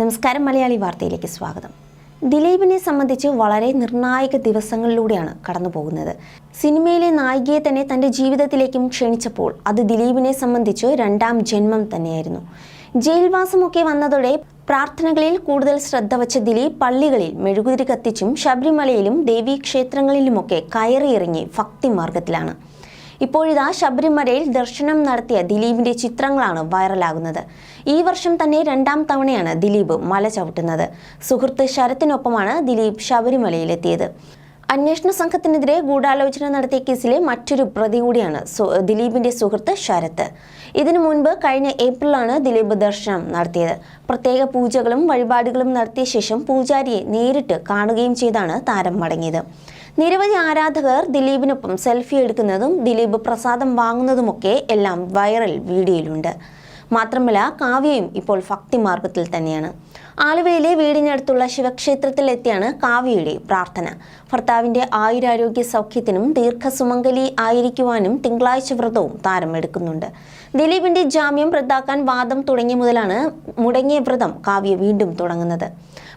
നമസ്കാരം മലയാളി വാർത്തയിലേക്ക് സ്വാഗതം. ദിലീപിനെ സംബന്ധിച്ച് വളരെ നിർണായക ദിവസങ്ങളിലൂടെയാണ് കടന്നു പോകുന്നത്. സിനിമയിലെ നായികയെ തന്നെ തന്റെ ജീവിതത്തിലേക്കും ക്ഷണിച്ചപ്പോൾ അത് ദിലീപിനെ സംബന്ധിച്ച് രണ്ടാം ജന്മം തന്നെയായിരുന്നു. ജയിൽവാസമൊക്കെ വന്നതോടെ പ്രാർത്ഥനകളിൽ കൂടുതൽ ശ്രദ്ധ വച്ച ദിലീപ് പള്ളികളിൽ മെഴുകുതിരി കത്തിച്ചും ശബരിമലയിലും ദേവീക്ഷേത്രങ്ങളിലുമൊക്കെ കയറിയിറങ്ങി ഭക്തിമാർഗത്തിലാണ്. ഇപ്പോഴിതാ ശബരിമലയിൽ ദർശനം നടത്തിയ ദിലീപിന്റെ ചിത്രങ്ങളാണ് വൈറലാകുന്നത്. ഈ വർഷം തന്നെ രണ്ടാം തവണയാണ് ദിലീപ് മല ചവിട്ടുന്നത്. സുഹൃത്ത് ശരത്തിനൊപ്പമാണ് ദിലീപ് ശബരിമലയിലെത്തിയത്. അന്വേഷണ സംഘത്തിനെതിരെ ഗൂഢാലോചന നടത്തിയ കേസിലെ മറ്റൊരു പ്രതി കൂടിയാണ് ദിലീപിന്റെ സുഹൃത്ത് ശരത്ത്. ഇതിനു മുൻപ് കഴിഞ്ഞ ഏപ്രിലാണ് ദിലീപ് ദർശനം നടത്തിയത്. പ്രത്യേക പൂജകളും വഴിപാടുകളും നടത്തിയ ശേഷം പൂജാരിയെ നേരിട്ട് കാണുകയും ചെയ്താണ് താരം മടങ്ങിയത്. നിരവധി ആരാധകർ ദിലീപിനൊപ്പം സെൽഫി എടുക്കുന്നതും ദിലീപ് പ്രസാദം വാങ്ങുന്നതുമൊക്കെ എല്ലാം വൈറൽ വീഡിയോയിലുണ്ട് മാത്രമല്ല കാവ്യയും ഇപ്പോൾ ഭക്തിമാർഗത്തിൽ തന്നെയാണ്. ആലുവയിലെ വീടിനടുത്തുള്ള ശിവക്ഷേത്രത്തിലെത്തിയാണ് കാവ്യയുടെ പ്രാർത്ഥന. ഭർത്താവിന്റെ ആയുരാരോഗ്യ സൗഖ്യത്തിനും ദീർഘസുമംഗലി ആയിരിക്കുവാനും തിങ്കളാഴ്ച വ്രതവും താരമെടുക്കുന്നുണ്ട്. ദിലീപിന്റെ ജാമ്യം റദ്ദാക്കാൻ വാദം തുടങ്ങിയ മുതലാണ് മുടങ്ങിയ വ്രതം കാവ്യ വീണ്ടും തുടങ്ങുന്നത്.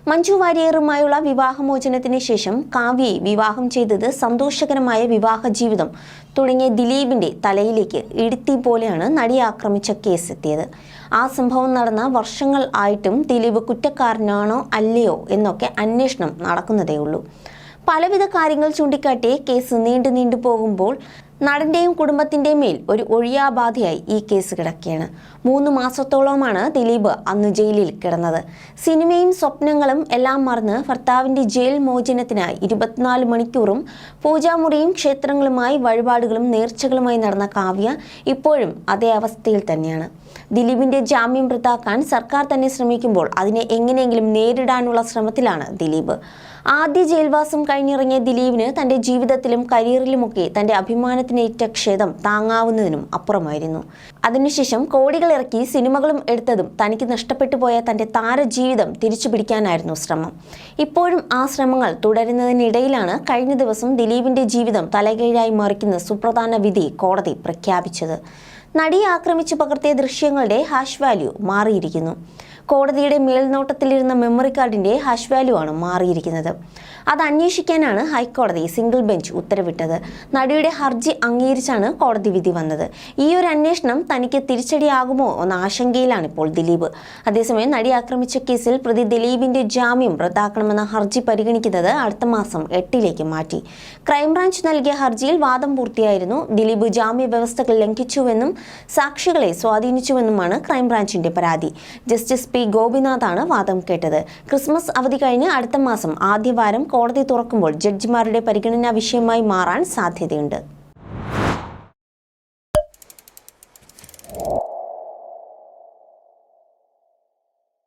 മഞ്ജു വാര്യറുമായുള്ള വിവാഹമോചനത്തിന് ശേഷം കാവ്യയെ വിവാഹം ചെയ്തത് സന്തോഷകരമായ വിവാഹ ജീവിതം തുടങ്ങിയ ദിലീപിന്റെ തലയിലേക്ക് ഇടുത്തി പോലെയാണ് നടി ആക്രമിച്ച കേസ് എത്തിയത് ആ സംഭവം നടന്ന വർഷങ്ങൾ ആയിട്ടും ദിലീപ് കുറ്റക്കാരനാണോ അല്ലയോ എന്നൊക്കെ അന്വേഷണം നടക്കുന്നതേ ഉള്ളൂ പലവിധ കാര്യങ്ങൾ ചൂണ്ടിക്കാട്ടി കേസ് നീണ്ടു നീണ്ടു പോകുമ്പോൾ നടന്റെയും കുടുംബത്തിന്റെയും മേൽ ഒരു ഒഴിയാബാധയായി ഈ കേസ് കിടക്കുകയാണ്. മൂന്ന് മാസത്തോളമാണ് ദിലീപ് അന്ന് ജയിലിൽ കിടന്നത്. സിനിമയും സ്വപ്നങ്ങളും എല്ലാം മറന്ന് ഭർത്താവിന്റെ ജയിൽ മോചനത്തിനായി ഇരുപത്തിനാല് മണിക്കൂറും പൂജാമുറിയും ക്ഷേത്രങ്ങളുമായി വഴിപാടുകളും നേർച്ചകളുമായി നടന്ന കാവ്യ ഇപ്പോഴും അതേ അവസ്ഥയിൽ തന്നെയാണ്. ദിലീപിന്റെ ജാമ്യം റദ്ദാക്കാൻ സർക്കാർ തന്നെ ശ്രമിക്കുമ്പോൾ അതിനെ എങ്ങനെയെങ്കിലും നേരിടാനുള്ള ശ്രമത്തിലാണ് ദിലീപ്. ആദ്യ ജയിൽവാസം കഴിഞ്ഞിറങ്ങിയ ദിലീപിന് തന്റെ ജീവിതത്തിലും കരിയറിലുമൊക്കെ തന്റെ അഭിമാനത്തിനേറ്റ ക്ഷേതം താങ്ങാവുന്നതിനും അപ്പുറമായിരുന്നു. അതിനുശേഷം കോടികൾ ഇറക്കി സിനിമകളും എടുത്തതും തനിക്ക് നഷ്ടപ്പെട്ടു പോയ തന്റെ താരജീവിതം തിരിച്ചു പിടിക്കാനായിരുന്നു ശ്രമം. ഇപ്പോഴും ആ ശ്രമങ്ങൾ തുടരുന്നതിനിടയിലാണ് കഴിഞ്ഞ ദിവസം ദിലീപിന്റെ ജീവിതം തലകീഴായി മറിക്കുന്ന സുപ്രധാന വിധി കോടതി പ്രഖ്യാപിച്ചത്. നടിയെ ആക്രമിച്ചു പകർത്തിയ ദൃശ്യങ്ങളുടെ ഹാഷ് വാല്യൂ മാറിയിരിക്കുന്നു. കോടതിയുടെ മേൽനോട്ടത്തിലിരുന്ന മെമ്മറി കാർഡിന്റെ ഹാഷ് വാല്യൂ ആണ് മാറിയിരിക്കുന്നത്. അത് അന്വേഷിക്കാനാണ് ഹൈക്കോടതി സിംഗിൾ ബെഞ്ച് ഉത്തരവിട്ടത്. നടിയുടെ ഹർജി അംഗീകരിച്ചാണ് കോടതി വിധി വന്നത്. ഈ ഒരു അന്വേഷണം തനിക്ക് തിരിച്ചടിയാകുമോ എന്ന ആശങ്കയിലാണ് ഇപ്പോൾ ദിലീപ്. അതേസമയം നടി ആക്രമിച്ച കേസിൽ പ്രതി ദിലീപിന്റെ ജാമ്യം റദ്ദാക്കണമെന്ന ഹർജി പരിഗണിക്കുന്നത് അടുത്ത മാസം എട്ടിലേക്ക് മാറ്റി. ക്രൈംബ്രാഞ്ച് നൽകിയ ഹർജിയിൽ വാദം പൂർത്തിയായിരുന്നു. ദിലീപ് ജാമ്യ വ്യവസ്ഥകൾ ലംഘിച്ചുവെന്നും സാക്ഷികളെ സ്വാധീനിച്ചുവെന്നുമാണ് ക്രൈംബ്രാഞ്ചിന്റെ പരാതി. ജസ്റ്റിസ് പി ഗോപിനാഥാണ് വാദം കേട്ടത്. ക്രിസ്മസ് അവധി കഴിഞ്ഞ് അടുത്ത മാസം ആദ്യവാരം കോടതി തുറക്കുമ്പോൾ ജഡ്ജിമാരുടെ പരിഗണനാ വിഷയമായി മാറാൻ സാധ്യതയുണ്ട്.